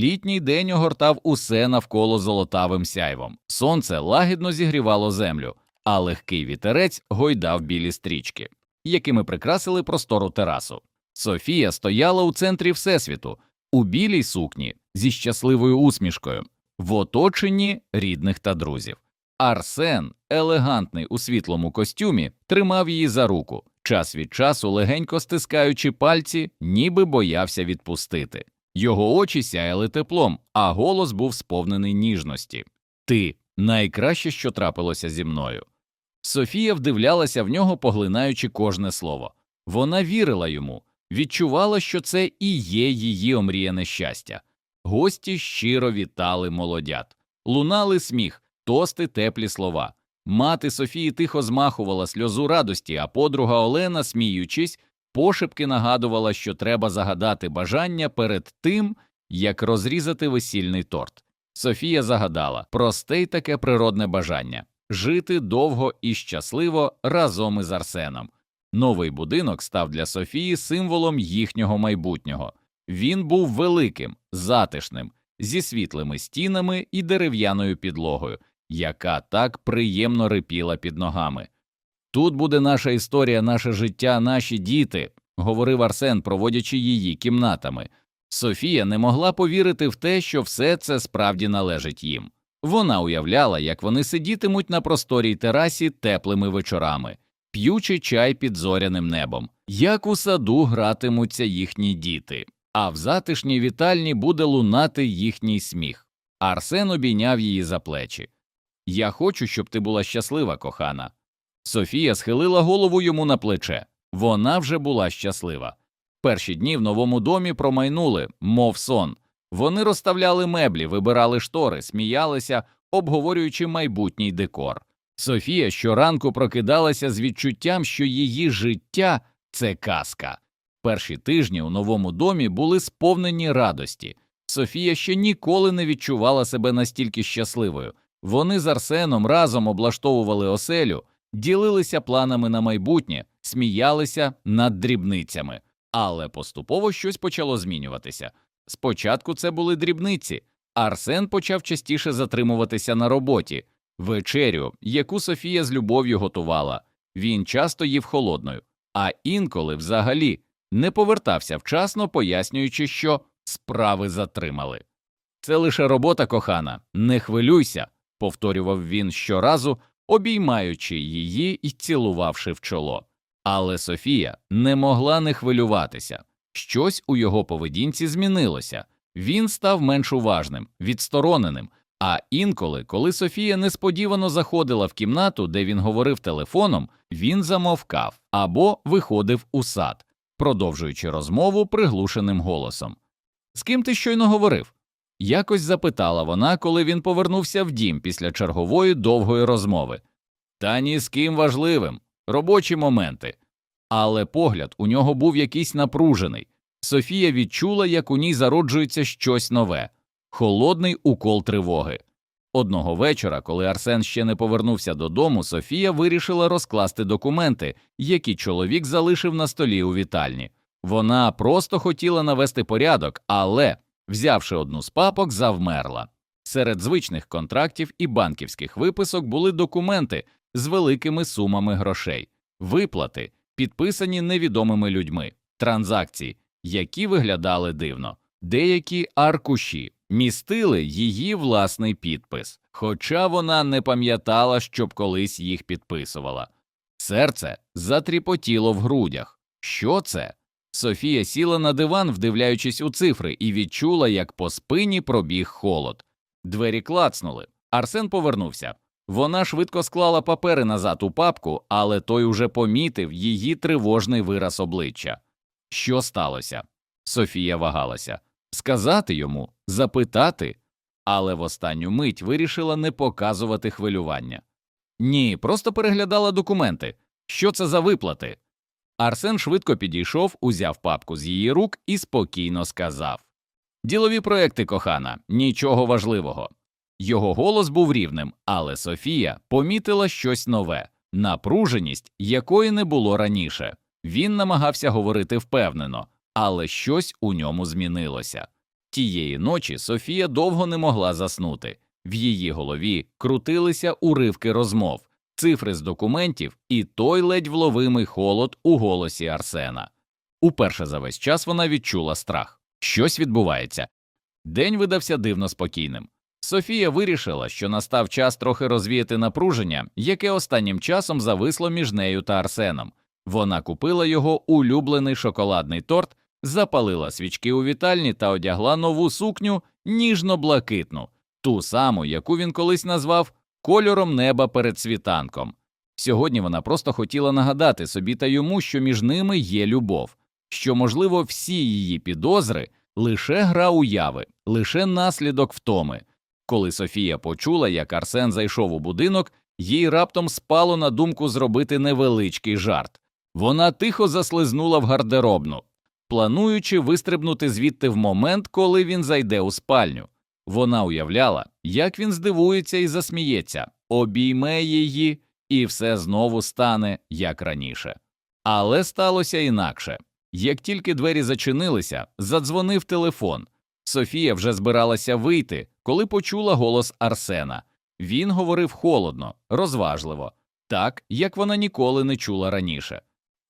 Літній день огортав усе навколо золотавим сяйвом. Сонце лагідно зігрівало землю, а легкий вітерець гойдав білі стрічки, якими прикрасили простору терасу. Софія стояла у центрі Всесвіту, у білій сукні зі щасливою усмішкою, в оточенні рідних та друзів. Арсен, елегантний у світлому костюмі, тримав її за руку, час від часу легенько стискаючи пальці, ніби боявся відпустити. Його очі сяяли теплом, а голос був сповнений ніжності. Ти найкраще, що трапилося зі мною. Софія вдивлялася в нього, поглинаючи кожне слово. Вона вірила йому, відчувала, що це і є її омріяне щастя. Гості щиро вітали молодят, лунали сміх, тости, теплі слова. Мати Софії тихо змахувала сльозу радості, а подруга Олена, сміючись, пошепки нагадувала, що треба загадати бажання перед тим, як розрізати весільний торт. Софія загадала просте й таке природне бажання жити довго і щасливо разом із Арсеном. Новий будинок став для Софії символом їхнього майбутнього. Він був великим, затишним, зі світлими стінами і дерев'яною підлогою, яка так приємно рипіла під ногами. Тут буде наша історія, наше життя, наші діти, говорив Арсен, проводячи її кімнатами. Софія не могла повірити в те, що все це справді належить їм. Вона уявляла, як вони сидітимуть на просторій терасі теплими вечорами, п'ючи чай під зоряним небом, як у саду гратимуться їхні діти, а в затишній вітальні буде лунати їхній сміх. Арсен обійняв її за плечі. Я хочу, щоб ти була щаслива, кохана. Софія схилила голову йому на плече. Вона вже була щаслива. Перші дні в новому домі промайнули, мов сон. Вони розставляли меблі, вибирали штори, сміялися, обговорюючи майбутній декор. Софія щоранку прокидалася з відчуттям, що її життя це казка. Перші тижні у новому домі були сповнені радості. Софія ще ніколи не відчувала себе настільки щасливою. Вони з Арсеном разом облаштовували оселю, ділилися планами на майбутнє, сміялися над дрібницями, але поступово щось почало змінюватися. Спочатку це були дрібниці. Арсен почав частіше затримуватися на роботі, вечерю, яку Софія з любов'ю готувала. Він часто їв холодною, а інколи взагалі не повертався вчасно, пояснюючи, що справи затримали. Це лише робота кохана, не хвилюйся, повторював він щоразу, обіймаючи її і цілувавши в чоло. Але Софія не могла не хвилюватися. Щось у його поведінці змінилося. Він став менш уважним, відстороненим. А інколи, коли Софія несподівано заходила в кімнату, де він говорив телефоном, він замовкав або виходив у сад, продовжуючи розмову приглушеним голосом. З ким ти щойно говорив? Якось запитала вона, коли він повернувся в дім після чергової довгої розмови. Та ні з ким важливим, робочі моменти. Але погляд у нього був якийсь напружений. Софія відчула, як у ній зароджується щось нове холодний укол тривоги. Одного вечора, коли Арсен ще не повернувся додому, Софія вирішила розкласти документи, які чоловік залишив на столі у вітальні. Вона просто хотіла навести порядок, але, взявши одну з папок, завмерла. Серед звичних контрактів і банківських виписок були документи з великими сумами грошей, виплати, підписані невідомими людьми, транзакції, які виглядали дивно, деякі аркуші містили її власний підпис, хоча вона не пам'ятала, щоб колись їх підписувала. Серце затріпотіло в грудях. Що це? Софія сіла на диван, вдивляючись у цифри, і відчула, як по спині пробіг холод. Двері клацнули. Арсен повернувся. Вона швидко склала папери назад у папку, але той уже помітив її тривожний вираз обличчя. Що сталося? Софія вагалася сказати йому, запитати, але в останню мить вирішила не показувати хвилювання. Ні, просто переглядала документи. Що це за виплати? Арсен швидко підійшов, узяв папку з її рук і спокійно сказав Ділові проекти, кохана, нічого важливого. Його голос був рівним, але Софія помітила щось нове напруженість, якої не було раніше. Він намагався говорити впевнено, але щось у ньому змінилося. Тієї ночі Софія довго не могла заснути. В її голові крутилися уривки розмов, цифри з документів і той ледь вловимий холод у голосі Арсена. Уперше за весь час вона відчула страх. Щось відбувається. День видався дивно спокійним. Софія вирішила, що настав час трохи розвіяти напруження, яке останнім часом зависло між нею та Арсеном. Вона купила його улюблений шоколадний торт, запалила свічки у вітальні та одягла нову сукню ніжно-блакитну, ту саму, яку він колись назвав кольором неба перед світанком. Сьогодні вона просто хотіла нагадати собі та йому, що між ними є любов, що, можливо, всі її підозри лише гра уяви, лише наслідок втоми. Коли Софія почула, як Арсен зайшов у будинок, їй раптом спало на думку зробити невеличкий жарт. Вона тихо заслизнула в гардеробну, плануючи вистрибнути звідти в момент, коли він зайде у спальню. Вона уявляла, як він здивується і засміється, обійме її, і все знову стане як раніше. Але сталося інакше. Як тільки двері зачинилися, задзвонив телефон. Софія вже збиралася вийти, коли почула голос Арсена. Він говорив холодно, розважливо, так, як вона ніколи не чула раніше.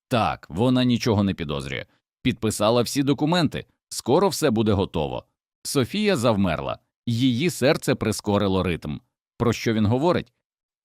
Так, вона нічого не підозрює. Підписала всі документи, скоро все буде готово. Софія завмерла, її серце прискорило ритм. Про що він говорить?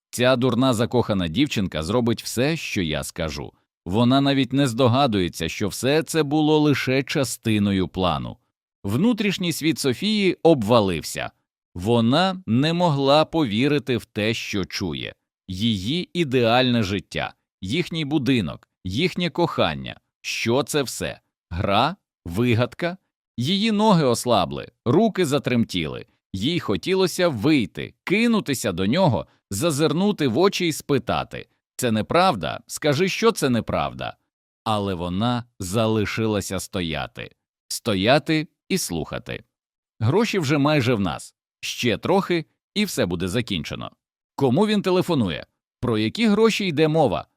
Ця дурна закохана дівчинка зробить все, що я скажу. Вона навіть не здогадується, що все це було лише частиною плану. Внутрішній світ Софії обвалився. Вона не могла повірити в те, що чує її ідеальне життя, їхній будинок, їхнє кохання. Що це все? Гра, вигадка? Її ноги ослабли, руки затремтіли, їй хотілося вийти, кинутися до нього, зазирнути в очі і спитати це неправда? Скажи, що це неправда. Але вона залишилася стояти, стояти і слухати. Гроші вже майже в нас, ще трохи, і все буде закінчено. Кому він телефонує? Про які гроші йде мова?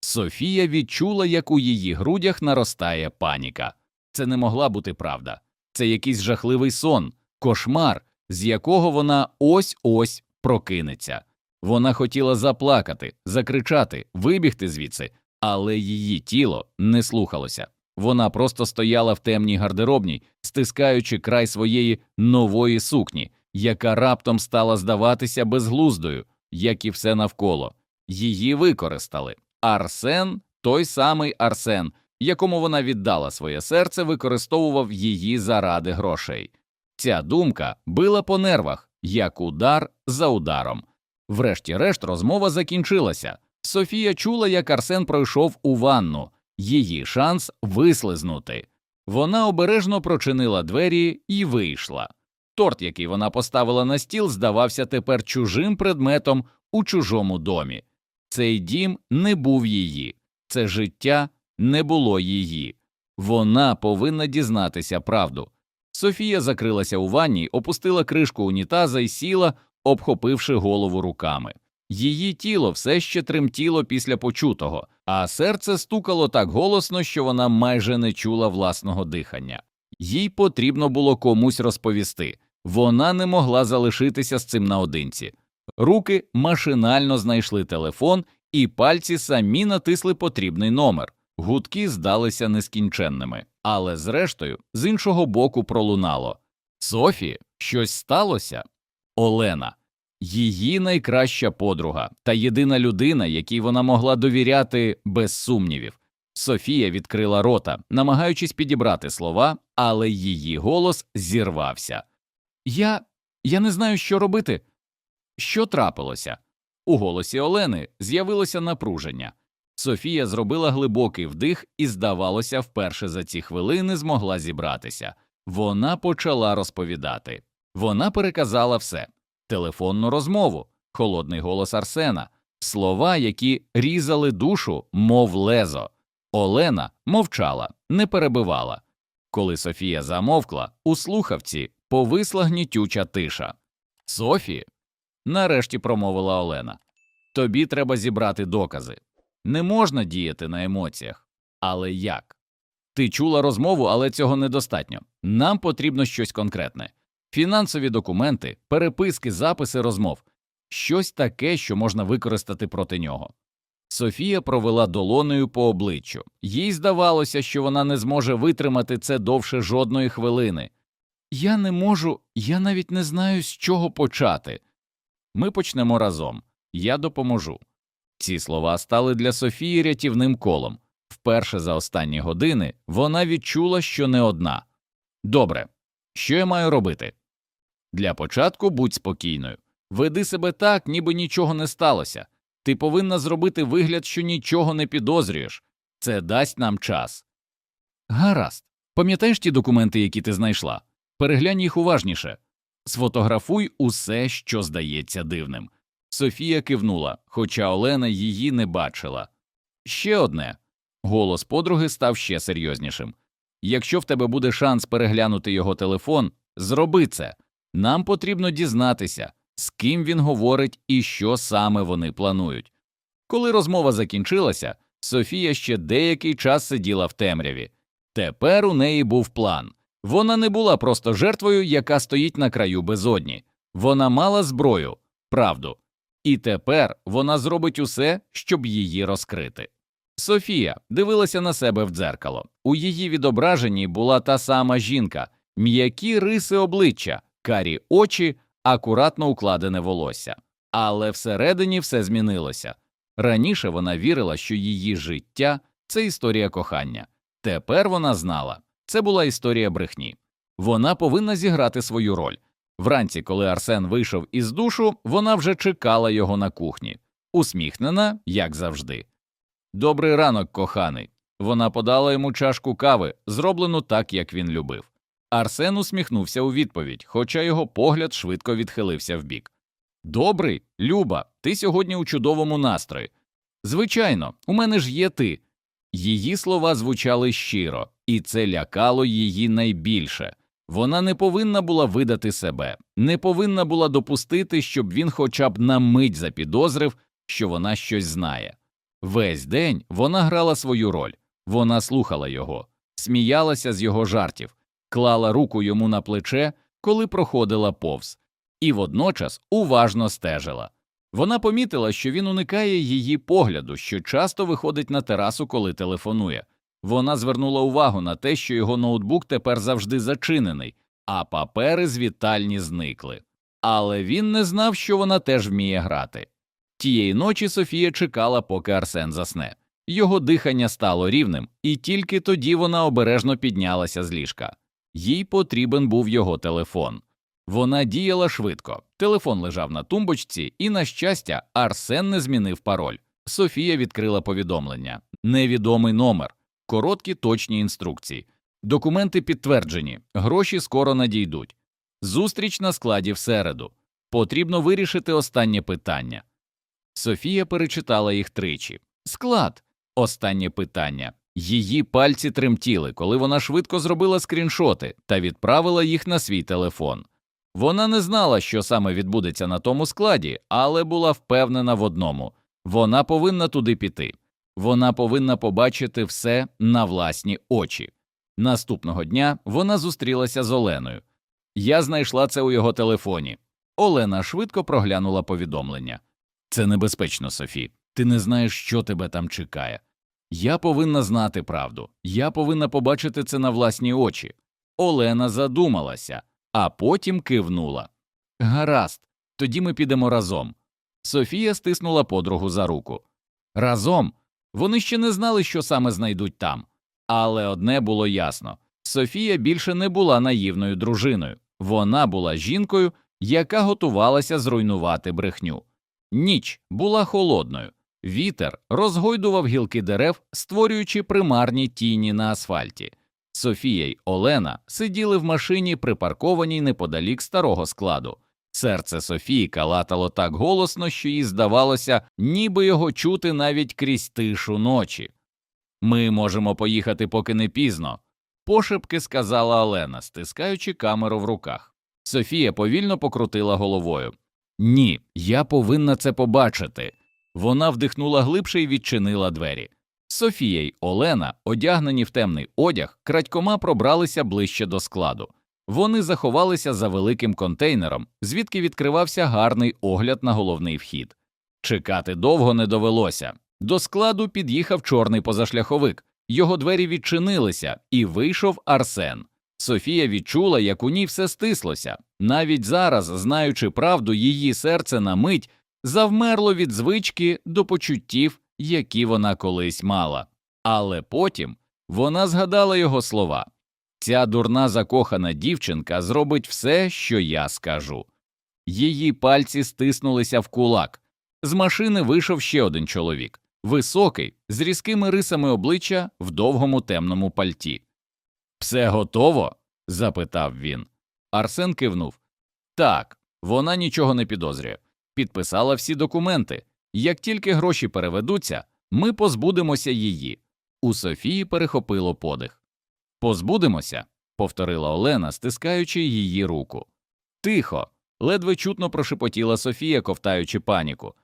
Софія відчула, як у її грудях наростає паніка. Це не могла бути правда. Це якийсь жахливий сон, кошмар, з якого вона ось ось прокинеться. Вона хотіла заплакати, закричати, вибігти звідси, але її тіло не слухалося. Вона просто стояла в темній гардеробній, стискаючи край своєї нової сукні, яка раптом стала здаватися безглуздою, як і все навколо. Її використали. Арсен, той самий Арсен, якому вона віддала своє серце, використовував її заради грошей. Ця думка била по нервах, як удар за ударом. Врешті-решт розмова закінчилася. Софія чула, як Арсен пройшов у ванну, її шанс вислизнути. Вона обережно прочинила двері і вийшла. Торт, який вона поставила на стіл, здавався тепер чужим предметом у чужому домі. Цей дім не був її, це життя не було її. Вона повинна дізнатися правду. Софія закрилася у ванні, опустила кришку унітаза і сіла, обхопивши голову руками. Її тіло все ще тремтіло після почутого, а серце стукало так голосно, що вона майже не чула власного дихання. Їй потрібно було комусь розповісти. Вона не могла залишитися з цим наодинці. Руки машинально знайшли телефон, і пальці самі натисли потрібний номер. Гудки здалися нескінченними, але зрештою, з іншого боку, пролунало Софі, щось сталося? Олена, її найкраща подруга та єдина людина, якій вона могла довіряти без сумнівів. Софія відкрила рота, намагаючись підібрати слова, але її голос зірвався. Я. я не знаю, що робити. Що трапилося? У голосі Олени з'явилося напруження. Софія зробила глибокий вдих і, здавалося, вперше за ці хвилини змогла зібратися. Вона почала розповідати. Вона переказала все телефонну розмову, холодний голос Арсена, слова, які різали душу, мов лезо. Олена мовчала, не перебивала. Коли Софія замовкла, у слухавці повисла гнітюча тиша. Софі, нарешті промовила Олена, тобі треба зібрати докази. Не можна діяти на емоціях. Але як? Ти чула розмову, але цього недостатньо. Нам потрібно щось конкретне. Фінансові документи, переписки, записи розмов, щось таке, що можна використати проти нього. Софія провела долонею по обличчю. Їй здавалося, що вона не зможе витримати це довше жодної хвилини. Я не можу, я навіть не знаю, з чого почати. Ми почнемо разом. Я допоможу. Ці слова стали для Софії рятівним колом. Вперше за останні години вона відчула, що не одна. Добре, що я маю робити? Для початку будь спокійною. Веди себе так, ніби нічого не сталося. Ти повинна зробити вигляд, що нічого не підозрюєш. Це дасть нам час. Гаразд. Пам'ятаєш ті документи, які ти знайшла? Переглянь їх уважніше. Сфотографуй усе, що здається дивним. Софія кивнула, хоча Олена її не бачила. Ще одне. Голос подруги став ще серйознішим. Якщо в тебе буде шанс переглянути його телефон, зроби це. Нам потрібно дізнатися, з ким він говорить і що саме вони планують. Коли розмова закінчилася, Софія ще деякий час сиділа в темряві. Тепер у неї був план. Вона не була просто жертвою, яка стоїть на краю безодні. Вона мала зброю, правду. І тепер вона зробить усе, щоб її розкрити. Софія дивилася на себе в дзеркало. У її відображенні була та сама жінка, м'які риси обличчя, карі очі, акуратно укладене волосся. Але всередині все змінилося. Раніше вона вірила, що її життя це історія кохання. Тепер вона знала це була історія брехні. Вона повинна зіграти свою роль. Вранці, коли Арсен вийшов із душу, вона вже чекала його на кухні, усміхнена, як завжди. Добрий ранок, коханий. Вона подала йому чашку кави, зроблену так, як він любив. Арсен усміхнувся у відповідь, хоча його погляд швидко відхилився вбік. Добрий, Люба, ти сьогодні у чудовому настрої. Звичайно, у мене ж є ти. Її слова звучали щиро, і це лякало її найбільше. Вона не повинна була видати себе, не повинна була допустити, щоб він хоча б на мить запідозрив, що вона щось знає. Весь день вона грала свою роль, вона слухала його, сміялася з його жартів, клала руку йому на плече, коли проходила повз, і водночас уважно стежила. Вона помітила, що він уникає її погляду, що часто виходить на терасу, коли телефонує. Вона звернула увагу на те, що його ноутбук тепер завжди зачинений, а папери з вітальні зникли. Але він не знав, що вона теж вміє грати. Тієї ночі Софія чекала, поки Арсен засне. Його дихання стало рівним, і тільки тоді вона обережно піднялася з ліжка. Їй потрібен був його телефон. Вона діяла швидко. Телефон лежав на тумбочці, і, на щастя, Арсен не змінив пароль. Софія відкрила повідомлення невідомий номер, короткі точні інструкції. Документи підтверджені, гроші скоро надійдуть. Зустріч на складі в середу. Потрібно вирішити останнє питання. Софія перечитала їх тричі. Склад. Останнє питання. Її пальці тремтіли, коли вона швидко зробила скріншоти та відправила їх на свій телефон. Вона не знала, що саме відбудеться на тому складі, але була впевнена в одному вона повинна туди піти. Вона повинна побачити все на власні очі. Наступного дня вона зустрілася з Оленою. Я знайшла це у його телефоні. Олена швидко проглянула повідомлення. Це небезпечно, Софі. Ти не знаєш, що тебе там чекає. Я повинна знати правду, я повинна побачити це на власні очі. Олена задумалася, а потім кивнула. Гаразд, тоді ми підемо разом. Софія стиснула подругу за руку. Разом вони ще не знали, що саме знайдуть там. Але одне було ясно Софія більше не була наївною дружиною, вона була жінкою, яка готувалася зруйнувати брехню. Ніч була холодною, вітер розгойдував гілки дерев, створюючи примарні тіні на асфальті. Софія й Олена сиділи в машині, припаркованій неподалік старого складу. Серце Софії калатало так голосно, що їй здавалося, ніби його чути навіть крізь тишу ночі. Ми можемо поїхати, поки не пізно, пошепки сказала Олена, стискаючи камеру в руках. Софія повільно покрутила головою. Ні, я повинна це побачити. Вона вдихнула глибше і відчинила двері. Софія й Олена, одягнені в темний одяг, крадькома пробралися ближче до складу. Вони заховалися за великим контейнером, звідки відкривався гарний огляд на головний вхід. Чекати довго не довелося. До складу під'їхав чорний позашляховик. Його двері відчинилися, і вийшов Арсен. Софія відчула, як у ній все стислося. Навіть зараз, знаючи правду, її серце на мить завмерло від звички до почуттів, які вона колись мала. Але потім вона згадала його слова Ця дурна закохана дівчинка зробить все, що я скажу. Її пальці стиснулися в кулак. З машини вийшов ще один чоловік високий, з різкими рисами обличчя в довгому темному пальті. Все готово? запитав він. Арсен кивнув. Так, вона нічого не підозрює. Підписала всі документи. Як тільки гроші переведуться, ми позбудемося її. У Софії перехопило подих. Позбудемося, повторила Олена, стискаючи її руку. Тихо, ледве чутно прошепотіла Софія, ковтаючи паніку.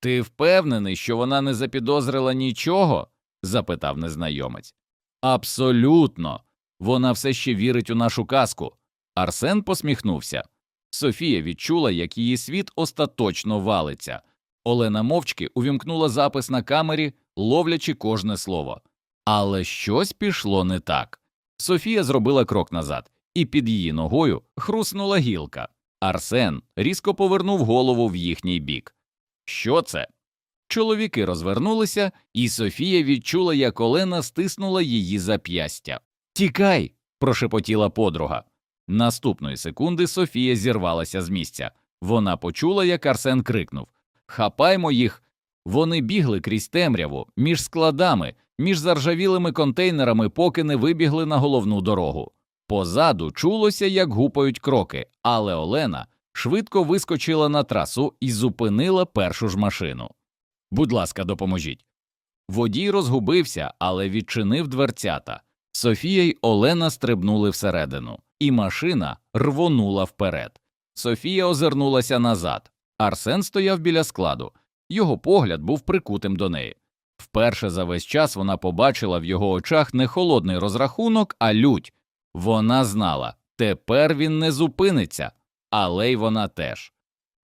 Ти впевнений, що вона не запідозрила нічого? запитав незнайомець. Абсолютно. Вона все ще вірить у нашу казку. Арсен посміхнувся. Софія відчула, як її світ остаточно валиться. Олена мовчки увімкнула запис на камері, ловлячи кожне слово. Але щось пішло не так. Софія зробила крок назад, і під її ногою хруснула гілка. Арсен різко повернув голову в їхній бік. Що це? Чоловіки розвернулися, і Софія відчула, як Олена стиснула її зап'ястя. Тікай. прошепотіла подруга. Наступної секунди Софія зірвалася з місця. Вона почула, як Арсен крикнув Хапаймо їх. Вони бігли крізь темряву, між складами, між заржавілими контейнерами, поки не вибігли на головну дорогу. Позаду чулося, як гупають кроки, але Олена швидко вискочила на трасу і зупинила першу ж машину. Будь ласка, допоможіть. Водій розгубився, але відчинив дверцята. Софія й Олена стрибнули всередину, і машина рвонула вперед. Софія озирнулася назад. Арсен стояв біля складу. Його погляд був прикутим до неї. Вперше за весь час вона побачила в його очах не холодний розрахунок, а лють. Вона знала, тепер він не зупиниться, але й вона теж.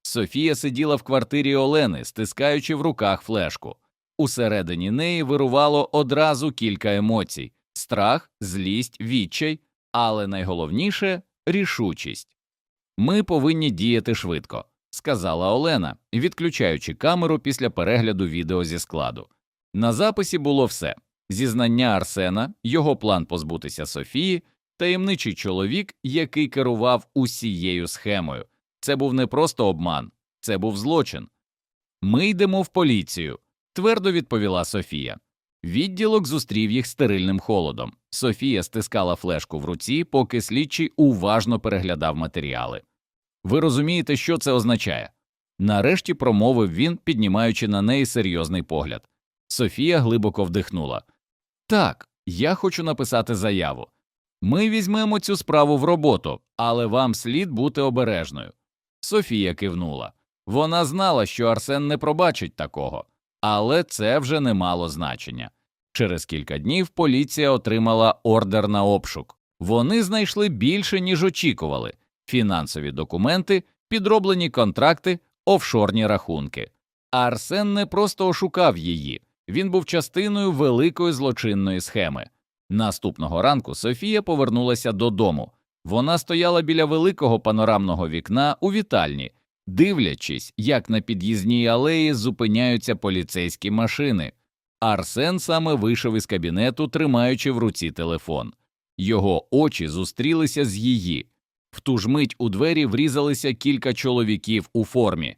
Софія сиділа в квартирі Олени, стискаючи в руках флешку. Усередині неї вирувало одразу кілька емоцій страх, злість, відчай, але найголовніше рішучість. Ми повинні діяти швидко, сказала Олена, відключаючи камеру після перегляду відео зі складу. На записі було все зізнання Арсена, його план позбутися Софії, таємничий чоловік, який керував усією схемою. Це був не просто обман, це був злочин. Ми йдемо в поліцію, твердо відповіла Софія. Відділок зустрів їх стерильним холодом. Софія стискала флешку в руці, поки слідчий уважно переглядав матеріали. Ви розумієте, що це означає? Нарешті промовив він, піднімаючи на неї серйозний погляд. Софія глибоко вдихнула. Так, я хочу написати заяву. Ми візьмемо цю справу в роботу, але вам слід бути обережною. Софія кивнула. Вона знала, що Арсен не пробачить такого, але це вже не мало значення. Через кілька днів поліція отримала ордер на обшук. Вони знайшли більше, ніж очікували фінансові документи, підроблені контракти, офшорні рахунки. Арсен не просто ошукав її, він був частиною великої злочинної схеми. Наступного ранку Софія повернулася додому. Вона стояла біля великого панорамного вікна у вітальні, дивлячись, як на під'їзній алеї зупиняються поліцейські машини. Арсен саме вийшов із кабінету, тримаючи в руці телефон. Його очі зустрілися з її. В ту ж мить у двері врізалися кілька чоловіків у формі.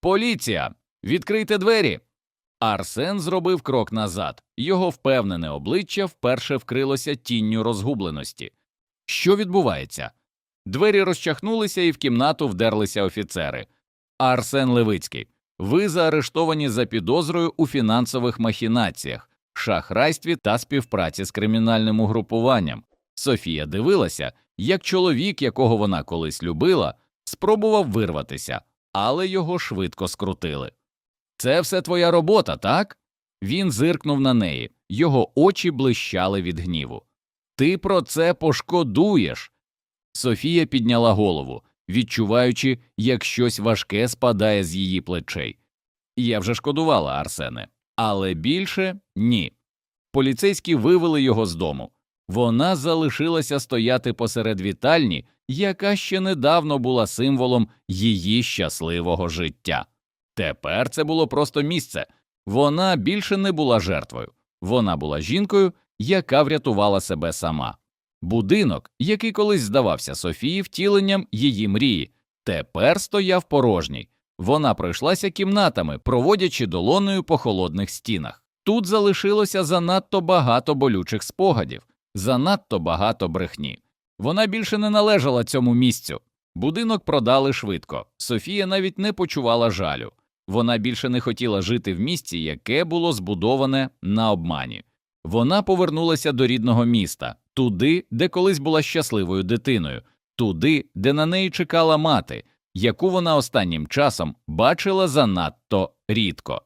Поліція! Відкрийте двері! Арсен зробив крок назад, його впевнене обличчя вперше вкрилося тінню розгубленості. Що відбувається? Двері розчахнулися, і в кімнату вдерлися офіцери. Арсен Левицький, ви заарештовані за підозрою у фінансових махінаціях, шахрайстві та співпраці з кримінальним угрупуванням. Софія дивилася, як чоловік, якого вона колись любила, спробував вирватися, але його швидко скрутили. Це все твоя робота, так? Він зиркнув на неї. його очі блищали від гніву. Ти про це пошкодуєш. Софія підняла голову, відчуваючи, як щось важке спадає з її плечей. Я вже шкодувала, Арсене, але більше ні. Поліцейські вивели його з дому. Вона залишилася стояти посеред вітальні, яка ще недавно була символом її щасливого життя. Тепер це було просто місце. Вона більше не була жертвою. Вона була жінкою, яка врятувала себе сама. Будинок, який колись здавався Софії втіленням її мрії, тепер стояв порожній. Вона пройшлася кімнатами, проводячи долоною по холодних стінах. Тут залишилося занадто багато болючих спогадів, занадто багато брехні. Вона більше не належала цьому місцю. Будинок продали швидко. Софія навіть не почувала жалю. Вона більше не хотіла жити в місці, яке було збудоване на обмані. Вона повернулася до рідного міста, туди, де колись була щасливою дитиною, туди, де на неї чекала мати, яку вона останнім часом бачила занадто рідко.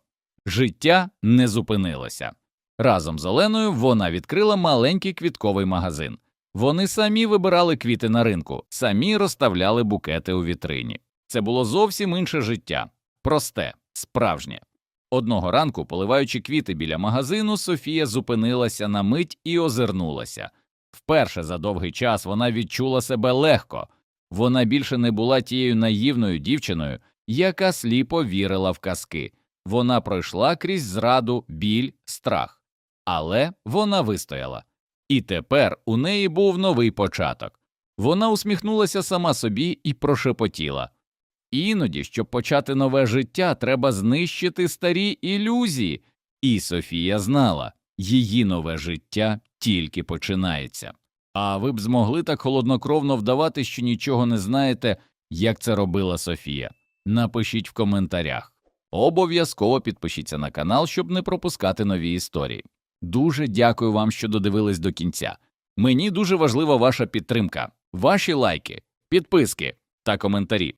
Життя не зупинилося. Разом з Оленою вона відкрила маленький квітковий магазин. Вони самі вибирали квіти на ринку, самі розставляли букети у вітрині. Це було зовсім інше життя, просте, справжнє. Одного ранку, поливаючи квіти біля магазину, Софія зупинилася на мить і озирнулася. Вперше за довгий час вона відчула себе легко. Вона більше не була тією наївною дівчиною, яка сліпо вірила в казки. Вона пройшла крізь зраду, біль, страх. Але вона вистояла. І тепер у неї був новий початок. Вона усміхнулася сама собі і прошепотіла. Іноді, щоб почати нове життя, треба знищити старі ілюзії. І Софія знала, її нове життя тільки починається. А ви б змогли так холоднокровно вдавати, що нічого не знаєте, як це робила Софія. Напишіть в коментарях. Обов'язково підпишіться на канал, щоб не пропускати нові історії. Дуже дякую вам, що додивились до кінця. Мені дуже важлива ваша підтримка, ваші лайки, підписки та коментарі.